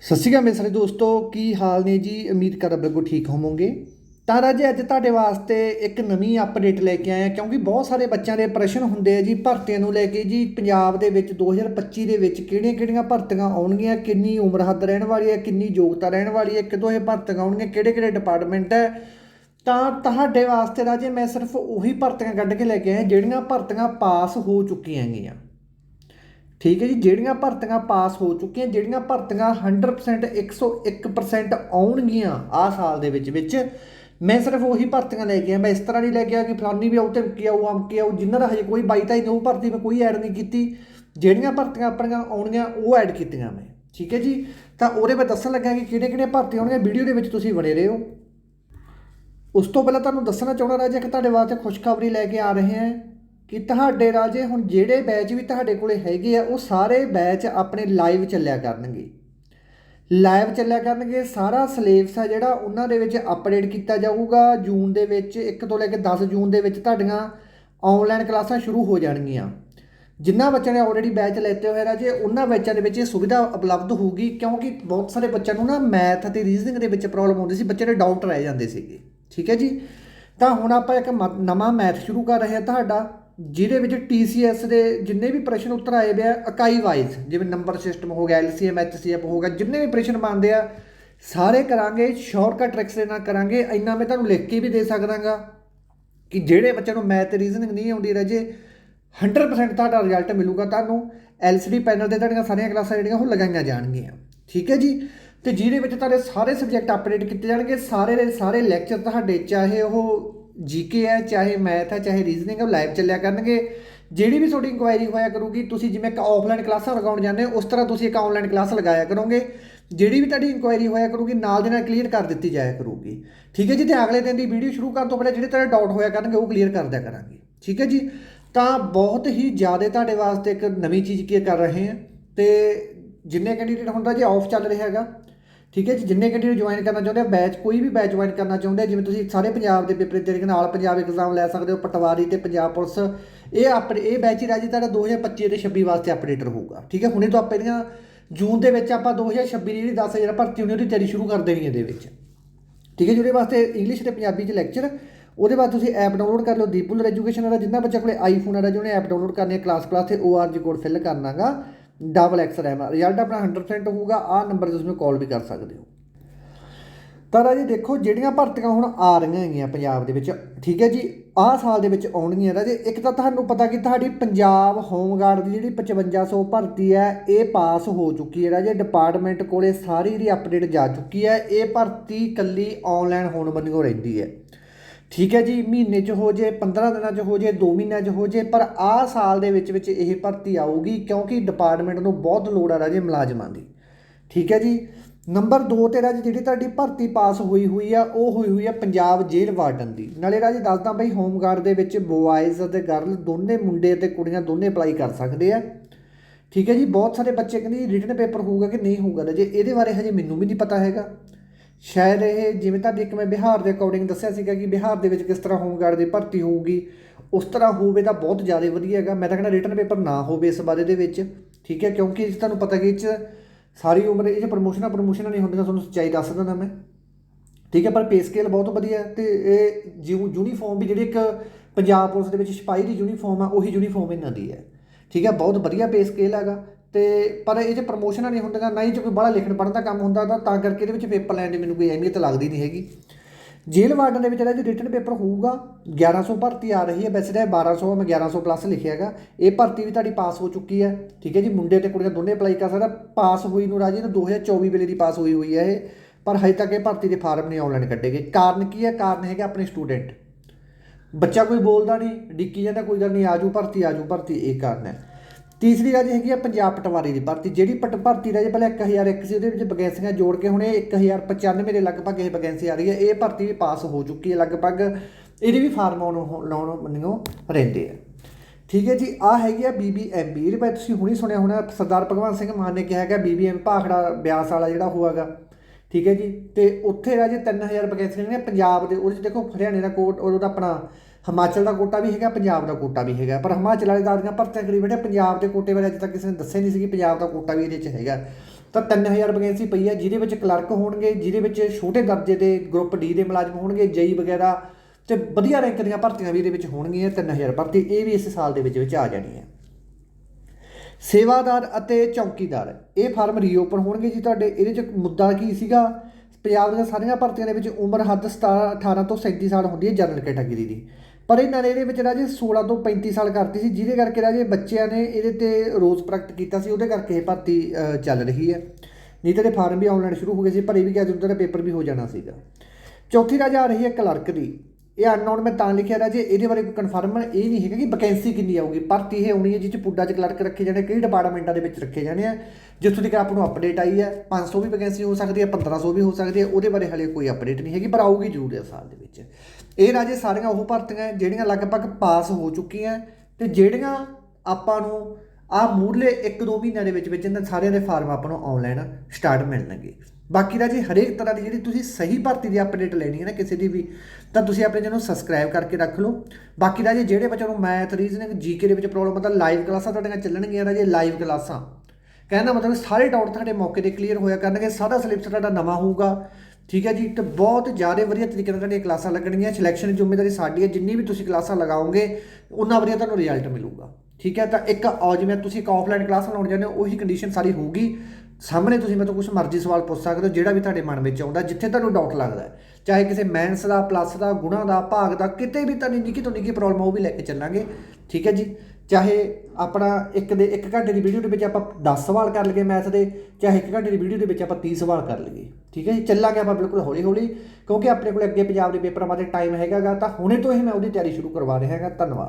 ਸਤਿ ਸ਼੍ਰੀ ਅਕਾਲ ਮੇਰੇ ਸਾਰੇ ਦੋਸਤੋ, ਕੀ ਹਾਲ ਨੇ ਜੀ? ਉਮੀਦ ਕਰਦਾ ਬਿਲਕੁਲ ਠੀਕ ਹੋਵੋਗੇ। ਤਾਂ ਰਾਜੇ, ਅੱਜ ਤੁਹਾਡੇ ਵਾਸਤੇ ਇੱਕ ਨਵੀਂ ਅਪਡੇਟ ਲੈ ਕੇ ਆਏ ਹਾਂ ਕਿਉਂਕਿ ਬਹੁਤ ਸਾਰੇ ਬੱਚਿਆਂ ਦੇ ਪ੍ਰਸ਼ਨ ਹੁੰਦੇ ਆ ਜੀ, ਭਰਤੀਆਂ ਨੂੰ ਲੈ ਕੇ ਜੀ, ਪੰਜਾਬ ਦੇ ਵਿੱਚ 2025 ਦੇ ਵਿੱਚ ਕਿਹੜੀਆਂ-ਕਿਹੜੀਆਂ ਭਰਤੀਆਂ ਆਉਣਗੀਆਂ, ਕਿੰਨੀ ਉਮਰ ਹੱਦ ਰਹਿਣ ਵਾਲੀ ਹੈ, ਕਿੰਨੀ ਯੋਗਤਾ ਰਹਿਣ ਵਾਲੀ ਹੈ, ਕਿਦੋਂ ਇਹ ਭਰਤੀਆਂ ਆਉਣਗੀਆਂ, ਕਿਹੜੇ-ਕਿਹੜੇ ਡਿਪਾਰਟਮੈਂਟ ਹੈ। ਤਾਂ ਤੁਹਾਡੇ ਵਾਸਤੇ ਰਾਜੇ, ਮੈਂ ਸਿਰਫ ਉਹੀ ਭਰਤੀਆਂ ਕੱਢ ਕੇ ਲੈ ਕੇ ਆਇਆ, ਜਿਹੜੀਆਂ ਭਰਤੀਆਂ ਪਾਸ ਹੋ ਚੁੱਕੀਆਂ ਹੈਗੀਆਂ। ਠੀਕ ਹੈ ਜੀ, ਜਿਹੜੀਆਂ ਭਰਤੀਆਂ ਪਾਸ ਹੋ ਚੁੱਕੀਆਂ, ਜਿਹੜੀਆਂ ਭਰਤੀਆਂ 100% 101% ਆਉਣਗੀਆਂ ਆਹ ਸਾਲ ਦੇ ਵਿੱਚ ਵਿੱਚ ਮੈਂ ਸਿਰਫ ਉਹੀ ਭਰਤੀਆਂ ਲੈ ਕੇ ਆ ਮੈਂ ਇਸ ਤਰ੍ਹਾਂ ਨਹੀਂ ਲੈ ਕੇ ਆ ਕਿ ਫਲਾਨੀ ਵੀ ਆਉ ਤੇ ਕੀ ਆਉ ਆਮ ਕੀ ਆਉ ਜਿਨ੍ਹਾਂ ਦਾ ਹਜੇ ਕੋਈ ਬਾਈ ਤਾਂ ਉਹ ਭਰਤੀ ਮੈਂ ਕੋਈ ਐਡ ਨਹੀਂ ਕੀਤੀ। ਜਿਹੜੀਆਂ ਭਰਤੀਆਂ ਆਪਣੀਆਂ ਆਉਣਗੀਆਂ, ਉਹ ਐਡ ਕੀਤੀਆਂ ਮੈਂ, ਠੀਕ ਹੈ ਜੀ? ਤਾਂ ਉਹਦੇ ਮੈਂ ਦੱਸਣ ਲੱਗਾ ਕਿ ਕਿਹੜੇ ਕਿਹੜੇ ਭਰਤੀ ਆਉਣਗੀਆਂ, ਵੀਡੀਓ ਦੇ ਵਿੱਚ ਤੁਸੀਂ ਬਣੇ ਰਹੋ। ਉਸ ਤੋਂ ਪਹਿਲਾਂ ਤੁਹਾਨੂੰ ਦੱਸਣਾ ਚਾਹੁੰਦਾ ਰਾਜੇ ਕਿ ਤੁਹਾਡੇ ਵਾਸਤੇ ਖੁਸ਼ਖਬਰੀ ਲੈ ਕੇ ਆ ਰਹੇ ਹਾਂ। ਕਿ ਤੁਹਾਡੇ ਰਾਜੇ ਹੁਣ ਜਿਹੜੇ ਬੈਚ ਵੀ ਤੁਹਾਡੇ ਕੋਲੇ ਹੈਗੇ ਆ, ਉਹ ਸਾਰੇ ਬੈਚ ਆਪਣੇ ਲਾਈਵ ਚੱਲਿਆ ਕਰਨਗੇ। ਲਾਈਵ ਚੱਲਿਆ ਕਰਨਗੇ, ਸਾਰਾ ਸਿਲੇਬਸ ਆ ਜਿਹੜਾ ਉਹਨਾਂ ਦੇ ਵਿੱਚ ਅਪਡੇਟ ਕੀਤਾ ਜਾਊਗਾ। ਜੂਨ ਦੇ ਵਿੱਚ 1 ਤੋਂ ਲੈ ਕੇ 10 ਜੂਨ ਦੇ ਵਿੱਚ ਤੁਹਾਡੀਆਂ ਆਨਲਾਈਨ ਕਲਾਸਾਂ ਸ਼ੁਰੂ ਹੋ ਜਾਣਗੀਆਂ। ਜਿਨ੍ਹਾਂ ਬੱਚਿਆਂ ਨੇ ਆਲਰੇਡੀ ਬੈਚ ਲੈਤੇ ਹੋਏ ਰਾਜੇ, ਉਹਨਾਂ ਬੱਚਿਆਂ ਦੇ ਵਿੱਚ ਇਹ ਸੁਵਿਧਾ ਉਪਲਬਧ ਹੋਊਗੀ, ਕਿਉਂਕਿ ਬਹੁਤ ਸਾਰੇ ਬੱਚਿਆਂ ਨੂੰ ਨਾ ਮੈਥ ਅਤੇ ਰੀਜ਼ਨਿੰਗ ਦੇ ਵਿੱਚ ਪ੍ਰੋਬਲਮ ਆਉਂਦੀ ਸੀ ਬੱਚੇ ਦੇ ਡਾਊਟ ਰਹਿ ਜਾਂਦੇ ਸੀਗੇ। ਠੀਕ ਹੈ ਜੀ? ਤਾਂ ਹੁਣ ਆਪਾਂ ਇੱਕ ਮ- ਨਵਾਂ ਮੈਥ ਸ਼ੁਰੂ ਕਰ ਰਹੇ ਹਾਂ ਤੁਹਾਡਾ। ਜਿਹਦੇ ਵਿੱਚ TCS ਦੇ ਜਿੰਨੇ ਵੀ ਪ੍ਰਸ਼ਨ ਉੱਤਰ ਆਏ ਵੇ ਆ, ਇਕਾਈ ਵਾਈਜ਼, ਜਿਵੇਂ ਨੰਬਰ ਸਿਸਟਮ ਹੋ ਗਿਆ LCM HCF ਹੋ ਗਿਆ, ਜਿੰਨੇ ਵੀ ਪ੍ਰਸ਼ਨ ਬਣਦੇ ਆ, ਸਾਰੇ ਕਰਾਂਗੇ ਸ਼ਾਰਟਕਟ ਟ੍ਰਿਕਸ ਦੇ ਨਾਲ ਕਰਾਂਗੇ, ਇੰਨਾ ਮੈਂ ਤੁਹਾਨੂੰ ਲਿਖ ਕੇ ਵੀ ਦੇ ਸਕਦਾਗਾ ਕਿ ਜਿਹੜੇ ਬੱਚਿਆਂ ਨੂੰ ਮੈਥ ਰੀਜ਼ਨਿੰਗ ਨਹੀਂ ਆਉਂਦੀ ਰਜੇ 100% ਤੁਹਾਡਾ ਰਿਜ਼ਲਟ ਮਿਲੂਗਾ ਤੁਹਾਨੂੰ LCD ਪੈਨਲ ਤੇ ਤੁਹਾਡੀਆਂ ਸਾਰੀਆਂ ਕਲਾਸਾਂ ਜਿਹੜੀਆਂ, ਉਹ ਲਗਾਈਆਂ ਜਾਣਗੀਆਂ, ਠੀਕ ਹੈ ਜੀ? ਤੇ ਜਿਹਦੇ ਵਿੱਚ ਤੁਹਾਡੇ ਸਾਰੇ ਸਬਜੈਕਟ ਅਪਡੇਟ ਕੀਤੇ ਜਾਣਗੇ, ਸਾਰੇ ਦੇ ਸਾਰੇ ਲੈਕਚਰ ਤੁਹਾਡੇ ਚਾਹੇ ਉਹ ਜੀਕੇ ਹੈ, ਚਾਹੇ ਮੈਥ ਹੈ, ਚਾਹੇ ਰੀਜ਼ਨਿੰਗ ਹੈ, ਉਹ ਲਾਈਵ ਚੱਲਿਆ ਕਰਨਗੇ। ਜਿਹੜੀ ਵੀ ਤੁਹਾਡੀ ਇਨਕੁਆਇਰੀ ਹੋਇਆ ਕਰੂਗੀ, ਤੁਸੀਂ ਜਿਵੇਂ ਇੱਕ ਆਫਲਾਈਨ ਕਲਾਸਾਂ ਲਗਾਉਣ ਜਾਂਦੇ ਹੋ, ਉਸ ਤਰ੍ਹਾਂ ਤੁਸੀਂ ਇੱਕ ਆਨਲਾਈਨ ਕਲਾਸ ਲਗਾਇਆ ਕਰੋਗੇ। ਜਿਹੜੀ ਵੀ ਤੁਹਾਡੀ ਇਨਕੁਆਇਰੀ ਹੋਇਆ ਕਰੂਗੀ, ਨਾਲ ਦੇ ਨਾਲ ਕਲੀਅਰ ਕਰ ਦਿੱਤੀ ਜਾਇਆ ਕਰੂਗੀ। ਠੀਕ ਹੈ ਜੀ, ਤੇ ਅਗਲੇ ਦਿਨ ਦੀ ਵੀਡੀਓ ਸ਼ੁਰੂ ਕਰਨ ਤੋਂ ਪਹਿਲਾਂ ਜਿਹੜੇ ਤੁਹਾਡੇ ਡਾਊਟ ਹੋਇਆ ਕਰਨਗੇ, ਉਹ ਕਲੀਅਰ ਕਰ ਦਿਆ ਕਰਾਂਗੇ। ਠੀਕ ਹੈ ਜੀ, ਤਾਂ ਬਹੁਤ ਹੀ ਜ਼ਿਆਦਾ ਤੁਹਾਡੇ ਵਾਸਤੇ ਇੱਕ ਨਵੀਂ ਚੀਜ਼ ਕੀ ਕਰ ਰਹੇ ਹਾਂ। ਤੇ ਜਿੰਨੇ ਕੈਂਡੀਡੇਟ ਹੁੰਦਾ ਜੇ ਆਫ ਚੱਲ ਰਿਹਾ ਹੈਗਾ। ਠੀਕ ਹੈ ਜੀ, ਜਿੰਨੇ ਕੈਂਡੀਡੇਟ ਜੁਆਇਨ ਕਰਨਾ ਚਾਹੁੰਦੇ ਆ ਬੈਚ ਕੋਈ ਵੀ ਬੈਚ ਜੁਆਇਨ ਕਰਨਾ ਚਾਹੁੰਦੇ ਆ, ਜਿਵੇਂ ਤੁਸੀਂ ਸਾਰੇ ਪੰਜਾਬ ਦੇ ਪੇਪਰ ਤਰੀਕੇ ਨਾਲ ਪੰਜਾਬ ਐਗਜ਼ਾਮ ਲੈ ਸਕਦੇ ਹੋ, ਪਟਵਾਰੀ ਤੇ ਪੰਜਾਬ ਪੁਲਿਸ, ਇਹ ਆਪਣੇ ਇਹ ਬੈਚ ਹੀ ਰਾਜੀ ਤੁਹਾਡਾ 2025 ਤੇ 26 ਵਾਸਤੇ ਅਪਡੇਟ ਹੋਊਗਾ। ਠੀਕ ਹੈ, ਹੁਣੇ ਤੋਂ ਆਪਾਂ ਇਹਦੀਆਂ ਜੂਨ ਦੇ ਵਿੱਚ ਆਪਾਂ 2026 ਦੀ ਜਿਹੜੀ 10000 ਭਰਤੀ ਹੋਣੀ, ਉਹਦੀ ਤਿਆਰੀ ਸ਼ੁਰੂ ਕਰ ਦੇਣੀ ਇਹਦੇ ਵਿੱਚ। ਠੀਕ ਹੈ ਜਿਹਦੇ ਵਾਸਤੇ ਇੰਗਲਿਸ਼ ਤੇ ਪੰਜਾਬੀ ਚ ਲੈਕਚਰ ਉਹਦੇ ਬਾਅਦ ਤੁਸੀਂ ਐਪ ਡਾਊਨਲੋਡ ਕਰ ਲਓ ਦੀਪੂਲਰ ਐਜੂਕੇਸ਼ਨ ਵਾਲਾ, ਜਿੰਨਾ ਬੱਚਾ ਕੋਲੇ ਆਈਫੋਨ ਵਾਲਾ, ਜਿਹਨੇ ਐਪ ਡਾਊਨਲੋਡ ਕਰਨੀ ਹੈ ਕਲਾਸ ਕਲਾਸ ਤੇ ORG ਕੋਡ ਫਿਲ ਕਰਨਾਗਾ ਡਬਲ ਐਕਸ ਰੈਮ ਰਿਜ਼ਲਟ ਆਪਣਾ 100% ਹੋਊਗਾ, ਆਹ ਨੰਬਰ ਤੇ ਤੁਸੀਂ ਕਾਲ ਵੀ ਕਰ ਸਕਦੇ ਹੋ। ਤਾਂ ਰਾਜੇ ਦੇਖੋ, ਜਿਹੜੀਆਂ ਭਰਤੀਆਂ ਹੁਣ ਆ ਰਹੀਆਂ ਹੈਗੀਆਂ ਪੰਜਾਬ ਦੇ ਵਿੱਚ, ਠੀਕ ਹੈ ਜੀ, ਆਹ ਸਾਲ ਦੇ ਵਿੱਚ ਆਉਣਗੀਆਂ ਰਾਜੇ ਇੱਕ ਤਾਂ ਤੁਹਾਨੂੰ ਪਤਾ ਕਿ ਤੁਹਾਡੀ ਪੰਜਾਬ ਹੋਮਗਾਰਡ ਦੀ ਜਿਹੜੀ 5500 ਭਰਤੀ ਹੈ, ਇਹ ਪਾਸ ਹੋ ਚੁੱਕੀ ਹੈ ਰਾਜੇ ਡਿਪਾਰਟਮੈਂਟ ਕੋਲੇ ਸਾਰੀ ਜਿਹੜੀ ਅਪਡੇਟ ਜਾ ਚੁੱਕੀ ਹੈ, ਇਹ ਭਰਤੀ ਕੱਲੀ ਆਨਲਾਈਨ ਹੋਣ ਬੰਨਿਓ ਰਹਿੰਦੀ ਹੈ। ਠੀਕ ਹੈ ਜੀ, ਮਹੀਨੇ 'ਚ ਹੋ ਜੇ 15 ਦਿਨਾਂ 'ਚ ਹੋ ਜੇ 2 ਮਹੀਨਿਆਂ 'ਚ ਹੋ ਜੇ, ਪਰ ਆਹ ਸਾਲ ਦੇ ਵਿੱਚ ਵਿੱਚ ਇਹ ਭਰਤੀ ਆਊਗੀ ਕਿਉਂਕਿ ਡਿਪਾਰਟਮੈਂਟ ਨੂੰ ਬਹੁਤ ਲੋੜ ਆ ਰਾਜੇ ਮੁਲਾਜ਼ਮਾਂ ਦੀ। ਠੀਕ ਹੈ ਜੀ, ਨੰਬਰ 2 ਤੇ ਰਾਜੇ ਜਿਹੜੀ ਤੁਹਾਡੀ ਭਰਤੀ ਪਾਸ ਹੋਈ ਹੋਈ ਆ, ਉਹ ਹੋਈ ਹੋਈ ਆ ਪੰਜਾਬ ਜੇਲ੍ਹ ਵਾਰਡਨ ਦੀ। ਨਾਲੇ ਰਾਜੇ ਦੱਸਦਾ ਬਈ ਹੋਮਗਾਰਡ ਦੇ ਵਿੱਚ ਬॉयਜ਼ ਅਤੇ ਗਰਲ ਦੋਨੇ ਮੁੰਡੇ ਅਤੇ ਕੁੜੀਆਂ ਦੋਨੇ ਅਪਲਾਈ ਕਰ ਸਕਦੇ ਆ। ਠੀਕ ਹੈ ਜੀ, ਬਹੁਤ ਸਾਰੇ ਬੱਚੇ ਕਹਿੰਦੇ ਰਿਟਨ ਪੇਪਰ ਹੋਊਗਾ ਕਿ ਨਹੀਂ ਹੋਊਗਾ ਰਾਜੇ, ਇਹਦੇ ਬਾਰੇ ਹਜੇ ਮੈਨੂੰ ਵੀ ਨਹੀਂ ਪਤਾ ਹੈਗਾ। ਸ਼ਾਇਦ ਇਹ ਜਿਵੇਂ ਤੁਹਾਡੀ ਇੱਕ ਮੈਂ ਬਿਹਾਰ ਦੇ ਅਕੋਰਡਿੰਗ ਦੱਸਿਆ ਸੀਗਾ ਕਿ ਬਿਹਾਰ ਦੇ ਵਿੱਚ ਕਿਸ ਤਰ੍ਹਾਂ ਹੋਮਗਾਰਡ ਦੀ ਭਰਤੀ ਹੋਊਗੀ, ਉਸ ਤਰ੍ਹਾਂ ਹੋਵੇ ਤਾਂ ਬਹੁਤ ਜ਼ਿਆਦਾ ਵਧੀਆ ਹੈਗਾ। ਮੈਂ ਤਾਂ ਕਹਿੰਦਾ ਰਿਟਨ ਪੇਪਰ ਨਾ ਹੋਵੇ ਇਸ ਬਾਰੇ ਦੇ ਵਿੱਚ, ਠੀਕ ਹੈ? ਕਿਉਂਕਿ ਇਹ ਤੁਹਾਨੂੰ ਪਤਾ ਕਿ ਇਹ 'ਚ ਸਾਰੀ ਉਮਰ, ਇਹ 'ਚ ਪ੍ਰਮੋਸ਼ਨਾਂ ਪ੍ਰਮੋਸ਼ਨਾਂ ਨਹੀਂ ਹੁੰਦੀਆਂ, ਤੁਹਾਨੂੰ ਸੱਚਾਈ ਦੱਸ ਦਿੰਦਾ ਮੈਂ। ਠੀਕ ਹੈ? ਪਰ ਪੇ ਸਕੇਲ ਬਹੁਤ ਵਧੀਆ ਹੈ ਤੇ ਇਹ ਜਿਉ ਯੂਨੀਫਾਰਮ ਵੀ ਜਿਹੜੀ ਇੱਕ ਪੰਜਾਬ ਪੁਲਿਸ ਦੇ ਵਿੱਚ ਸਿਪਾਹੀ ਦੀ ਯੂਨੀਫਾਰਮ ਆ, ਉਹੀ ਯੂਨੀਫਾਰਮ ਇਹਨਾਂ ਦੀ ਹੈ। ਠੀਕ ਹੈ? ਬਹੁਤ ਵਧੀਆ ਪੇ ਸਕੇਲ ਹੈਗਾ। ਤੇ ਪਰ ਇਹ 'ਚ ਪ੍ਰਮੋਸ਼ਨਾਂ ਨਹੀਂ ਹੁੰਦੀਆਂ, ਨਾ ਹੀ 'ਚ ਕੋਈ ਬੜਾ ਲਿਖਣ ਪੜ੍ਹਨ ਦਾ ਕੰਮ ਹੁੰਦਾ, ਤਾਂ ਕਰਕੇ ਇਹਦੇ ਵਿੱਚ ਪੇਪਰ ਲੈਣ ਦੀ ਮੈਨੂੰ ਕੋਈ ਅਹਿਮੀਅਤ ਲੱਗਦੀ ਨਹੀਂ ਹੈਗੀ। ਜੇਲ੍ਹ ਵਾਰਡਨ ਦੇ ਵਿੱਚ ਜਿਹੜਾ ਜੀ ਰਿਟਨ ਪੇਪਰ ਹੋਊਗਾ 1100 ਭਰਤੀ ਆ ਰਹੀ ਹੈ, ਵੈਸੇ ਤਾਂ ਇਹ 1200 ਮੈਂ 1100 ਪਲੱਸ ਲਿਖਿਆ ਹੈਗਾ। ਇਹ ਭਰਤੀ ਵੀ ਤੁਹਾਡੀ ਪਾਸ ਹੋ ਚੁੱਕੀ ਹੈ, ਠੀਕ ਹੈ ਜੀ? ਮੁੰਡੇ ਤੇ ਕੁੜੀਆਂ ਦੋਨੇ ਅਪਲਾਈ ਕਰ ਸਕਦਾ ਪਾਸ ਹੋਈ ਨੂੰ ਰਾਜੀ ਨੂੰ 2024 ਵੇਲੇ ਦੀ ਪਾਸ ਹੋਈ ਹੋਈ ਹੈ ਇਹ। ਪਰ ਹਜੇ ਤੱਕ ਇਹ ਭਰਤੀ ਦੇ ਫਾਰਮ ਨਹੀਂ ਆਨਲਾਈਨ ਕੱਢੇ ਗਏ ਕਾਰਨ ਕੀ ਹੈ? ਕਾਰਨ ਹੈਗਾ ਆਪਣੇ ਸਟੂਡੈਂਟ ਬੱਚਾ ਕੋਈ ਬੋਲਦਾ ਨਹੀਂ, ਡਿੱਕੀ ਜਾਂਦਾ, ਕੋਈ ਗੱਲ ਨਹੀਂ ਆਜੂ ਭਰਤੀ ਆਜੂ ਭਰਤੀ, ਇਹ ਕਾਰਨ ਹੈ। ਤੀਸਰੀ ਰਾਜ ਹੈਗੀ ਆ ਪੰਜਾਬ ਪਟਵਾਰੀ ਦੀ ਭਰਤੀ, ਜਿਹੜੀ ਪਟ, ਭਰਤੀ ਰਾਜ ਪਹਿਲਾਂ 1001 ਸੀ, ਉਹਦੇ ਵਿੱਚ ਵੈਕੈਂਸੀਆਂ ਜੋੜ ਕੇ ਹੁਣ ਇਹ 1095 ਦੇ ਲਗਭਗ ਇਹ ਵੈਕੈਂਸੀ ਆ ਰਹੀ ਹੈ, ਇਹ ਭਰਤੀ ਵੀ ਪਾਸ ਹੋ ਚੁੱਕੀ ਹੈ ਲਗਭਗ, ਇਹਦੇ ਵੀ ਫਾਰਮ ਆਉਣ ਲਾਉਣ ਮੰਨਿਓ ਰਹਿੰਦੇ ਆ। ਠੀਕ ਹੈ ਜੀ ਆ ਹੈਗੀ ਆ ਬੀਬੀਐਮਬੀ ਇਹਦੇ ਬਾਰੇ ਤੁਸੀਂ ਹੁਣੀ ਸੁਣਿਆ ਹੋਣਾ, ਸਰਦਾਰ ਭਗਵੰਤ ਸਿੰਘ ਮਾਨ ਨੇ ਕਿਹਾ ਹੈਗਾ ਬੀਬੀਐਮ ਭਾਖੜਾ ਬਿਆਸ ਵਾਲਾ ਜਿਹੜਾ ਹੋਊਗਾ ਠੀਕ ਹੈ ਜੀ, ਤੇ ਉੱਥੇ ਰਾਜੇ 3000 ਵੈਕੈਂਸੀਆਂ ਨੇ ਪੰਜਾਬ ਦੇ, ਉਹਦੇ 'ਚ ਦੇਖੋ ਹਰਿਆਣੇ ਦਾ ਕੋਟ ਉਹਦਾ ਆਪਣਾ ਹਿਮਾਚਲ ਦਾ ਕੋਟਾ ਵੀ ਹੈਗਾ, ਪੰਜਾਬ ਦਾ ਕੋਟਾ ਵੀ ਹੈਗਾ। ਪਰ ਹਿਮਾਚਲ ਵਾਲੇ ਦਾਦੀਆਂ ਭਰਤੀਆਂ ਕਰੀ ਬੈਠੇ, ਪੰਜਾਬ ਦੇ ਕੋਟੇ ਬਾਰੇ ਅਜੇ ਤੱਕ ਕਿਸੇ ਨੇ ਦੱਸਿਆ ਨਹੀਂ ਸੀ ਕਿ ਪੰਜਾਬ ਦਾ ਕੋਟਾ ਵੀ ਇਹਦੇ 'ਚ ਹੈਗਾ। ਤਾਂ 3000 ਵੈਕੈਂਸੀ ਪਈ ਹੈ ਜਿਹਦੇ ਵਿੱਚ ਕਲਰਕ ਹੋਣਗੇ, ਜਿਹਦੇ ਵਿੱਚ ਛੋਟੇ ਦਰਜੇ ਦੇ ਗਰੁੱਪ ਡੀ ਦੇ ਮੁਲਾਜ਼ਮ ਹੋਣਗੇ ਜਈ ਵਗੈਰਾ, ਤੇ ਵਧੀਆ ਰੈਂਕ ਦੀਆਂ ਭਰਤੀਆਂ ਵੀ ਇਹਦੇ ਵਿੱਚ ਹੋਣਗੀਆਂ 3000 ਭਰਤੀ, ਇਹ ਵੀ ਇਸ ਸਾਲ ਦੇ ਵਿੱਚ ਵਿੱਚ ਆ ਜਾਣੀ ਹੈ। ਸੇਵਾਦਾਰ ਅਤੇ ਚੌਕੀਦਾਰ, ਇਹ ਫਾਰਮ ਰੀਓਪਨ ਹੋਣਗੇ ਜੀ ਤੁਹਾਡੇ, ਇਹਦੇ ਚ ਮੁੱਦਾ ਕੀ ਸੀਗਾ? ਪੰਜਾਬ ਦੀਆਂ ਸਾਰੀਆਂ ਭਰਤੀਆਂ ਦੇ ਵਿੱਚ ਉਮਰ ਹੱਦ 17 18 ਤੋਂ 37 ਸਾਲ ਹੁੰਦੀ ਹੈ ਜਨਰਲ ਕੈਟਾਗਰੀ ਦੀ। ਪਰ ਇਹਨਾਂ ਨੇ ਇਹਦੇ ਵਿੱਚ ਰਾਜੇ 16 ਤੋਂ 35 ਸਾਲ ਕਰਤੀ ਸੀ, ਜਿਹਦੇ ਕਰਕੇ ਰਾਜੇ ਬੱਚਿਆਂ ਨੇ ਇਹਦੇ ਤੇ ਰੋਸ ਪ੍ਰਗਟ ਕੀਤਾ ਸੀ, ਉਹਦੇ ਕਰਕੇ ਇਹ ਭਰਤੀ ਚੱਲ ਰਹੀ ਹੈ। ਨਹੀਂ ਤਾਂ ਇਹ ਫਾਰਮ ਵੀ ਆਨਲਾਈਨ ਸ਼ੁਰੂ ਹੋ ਗਏ ਸੀ, ਪਰ ਇਹ ਵੀ ਗਿਆ ਜਦੋਂ ਦਾ ਪੇਪਰ ਵੀ ਹੋ ਜਾਣਾ ਸੀਗਾ। ਚੌਥੀ ਰਾਜੇ ਆ ਰਹੀ ਹੈ ਕਲਰਕ ਦੀ। ਇਹ ਅਨਨੋਨ ਮੈਂ ਤਾਂ ਲਿਖਿਆ ਰਾਜੇ ਇਹਦੇ ਬਾਰੇ ਕੋਈ ਕਨਫਰਮ ਇਹ ਨਹੀਂ ਹੈਗਾ ਕਿ ਵੈਕੈਂਸੀ ਕਿੰਨੀ ਆਊਗੀ। ਭਰਤੀ ਇਹ ਆਉਣੀ ਹੈ ਜਿਹ ਚ ਪੁੱਡਾ ਚ ਕਲਰਕ ਰੱਖੇ ਜਾਣੇ, ਕਈ ਡਿਪਾਰਟਮੈਂਟਾਂ ਦੇ ਵਿੱਚ ਰੱਖੇ ਜਾਣੇ ਆ। ਜਿੱਥੋਂ ਤੱਕ ਆਪ ਨੂੰ ਅਪਡੇਟ ਆਈ ਹੈ 500 ਵੀ ਵੈਕੈਂਸੀ ਹੋ ਸਕਦੀ ਹੈ 1500 ਵੀ ਹੋ ਸਕਦੀ ਹੈ, ਉਹਦੇ ਬਾਰੇ ਹਲੇ ਕੋਈ ਅਪਡੇਟ ਨਹੀਂ ਹੈਗੀ, ਪਰ ਆਊਗੀ ਜ਼ਰੂਰ ਇਸ ਸਾਲ ਦੇ ਵਿੱਚ। ਇਹ ਰਾਜੇ ਸਾਰੀਆਂ ਉਹ ਭਰਤੀਆਂ ਜਿਹੜੀਆਂ ਲਗਭਗ ਪਾਸ ਹੋ ਚੁੱਕੀਆਂ ਤੇ ਜਿਹੜੀਆਂ ਆਪਾਂ ਨੂੰ ਆ ਮੂਰਲੇ 1-2 ਮਹੀਨਿਆਂ ਦੇ ਵਿੱਚ ਵਿੱਚ ਇਹਨਾਂ ਸਾਰਿਆਂ ਦੇ ਫਾਰਮ ਆਪਾਂ ਨੂੰ ਆਨਲਾਈਨ ਸਟਾਰਟ ਮਿਲਣਗੇ। ਬਾਕੀ ਦਾ ਜੀ ਹਰੇਕ ਤਰ੍ਹਾਂ ਦੀ ਜਿਹੜੀ ਤੁਸੀਂ ਸਹੀ ਭਰਤੀ ਦੀ ਅਪਡੇਟ ਲੈਣੀ ਹੈ ਨਾ ਕਿਸੇ ਦੀ ਵੀ, ਤਾਂ ਤੁਸੀਂ ਆਪਣੇ ਚੈਨਲ ਨੂੰ ਸਬਸਕ੍ਰਾਈਬ ਕਰਕੇ ਰੱਖ ਲਓ। ਬਾਕੀ ਦਾ ਜੀ ਜਿਹੜੇ ਬੱਚਿਆਂ ਨੂੰ ਮੈਥ ਰੀਜ਼ਨਿੰਗ ਜੀਕੇ ਦੇ ਵਿੱਚ ਪ੍ਰੋਬਲਮ ਹੁੰਦਾ ਲਾਈਵ ਕਲਾਸਾਂ ਤੁਹਾਡੀਆਂ ਚੱਲਣਗੀਆਂ ਰਾਜੇ ਲਾਈਵ ਕਲਾਸਾਂ। ਕਹਿੰਦਾ ਮਤਲਬ ਸਾਰੇ ਡਾਊਟ ਤੁਹਾਡੇ ਮੌਕੇ ਤੇ ਕਲੀਅਰ ਹੋਇਆ ਕਰਨਗੇ, ਸਾਰਾ ਸਿਲੇਬਸ ਤੁਹਾਡਾ ਨਵਾਂ ਹੋਊਗਾ। ਠੀਕ ਹੈ ਜੀ, ਤੇ ਬਹੁਤ ਜ਼ਿਆਦਾ ਵਧੀਆ ਤਰੀਕੇ ਨਾਲ ਤੁਹਾਡੀਆਂ ਕਲਾਸਾਂ ਲੱਗਣਗੀਆਂ। ਸਿਲੈਕਸ਼ਨ ਜ਼ਿੰਮੇਵਾਰੀ ਸਾਡੀ ਹੈ, ਜਿੰਨੀ ਵੀ ਤੁਸੀਂ ਕਲਾਸਾਂ ਲਗਾਓਗੇ ਉਨਾ ਵਧੀਆ ਤੁਹਾਨੂੰ ਰਿਜ਼ਲਟ ਮਿਲੂਗਾ। ਠੀਕ ਹੈ, ਤਾਂ ਇੱਕ ਆ ਜਿਵੇਂ ਤੁਸੀਂ ਇੱਕ ਆਫਲਾਈਨ ਕਲਾਸ ਲਾਉਣ ਜਾਂਦੇ ਹੋ, ਉਹੀ ਕੰਡੀਸ਼ਨ ਸਾਰੀ ਹੋਊਗੀ। ਸਾਹਮਣੇ ਤੁਸੀਂ ਮੇਰੇ ਤੋਂ ਕੁਝ ਮਰਜ਼ੀ ਸਵਾਲ ਪੁੱਛ ਸਕਦੇ ਹੋ, ਜਿਹੜਾ ਵੀ ਤੁਹਾਡੇ ਮਨ ਵਿੱਚ ਆਉਂਦਾ, ਜਿੱਥੇ ਤੁਹਾਨੂੰ ਡਾਊਟ ਲੱਗਦਾ ਚਾਹੇ ਕਿਸੇ ਮੈਨਸ ਦਾ ਪਲੱਸ ਦਾ, ਗੁਣਾ ਦਾ, ਭਾਗ ਦਾ, ਕਿਤੇ ਵੀ ਤੁਹਾਨੂੰ ਨਿੱਕੀ ਤੋਂ ਨਿੱਕੀ ਪ੍ਰੋਬਲਮ ਉਹ ਵੀ ਲੈ ਕੇ ਚੱਲਾਂਗੇ। ਠੀਕ ਹੈ ਜੀ, ਚਾਹੇ ਆਪਣਾ ਇੱਕ ਦੇ ਇੱਕ ਘੰਟੇ ਦੀ ਵੀਡੀਓ ਦੇ ਵਿੱਚ ਆਪਾਂ 10 ਸਵਾਲ ਕਰ ਲਈਏ ਮੈਥ ਦੇ, ਚਾਹੇ ਇੱਕ ਘੰਟੇ ਦੀ ਵੀਡੀਓ ਦੇ ਵਿੱਚ ਆਪਾਂ 30 ਸਵਾਲ ਕਰ ਲਈਏ। ਠੀਕ ਹੈ ਜੀ? ਚੱਲਾਂਗੇ ਆਪਾਂ ਬਿਲਕੁਲ ਹੌਲੀ ਹੌਲੀ ਕਿਉਂਕਿ ਆਪਣੇ ਕੋਲ ਅੱਗੇ ਪੰਜਾਬ ਦੇ ਪੇਪਰਾਂ ਵਾਸਤੇ ਟਾਈਮ ਹੈਗਾਗਾ, ਤਾਂ ਹੁਣੇ ਤੋਂ ਹੀ ਮੈਂ ਉਹਦੀ ਤਿਆਰੀ ਸ਼ੁਰੂ ਕਰਵਾ ਰਿਹਾ ਹੈਗਾ। ਧੰਨਵਾਦ।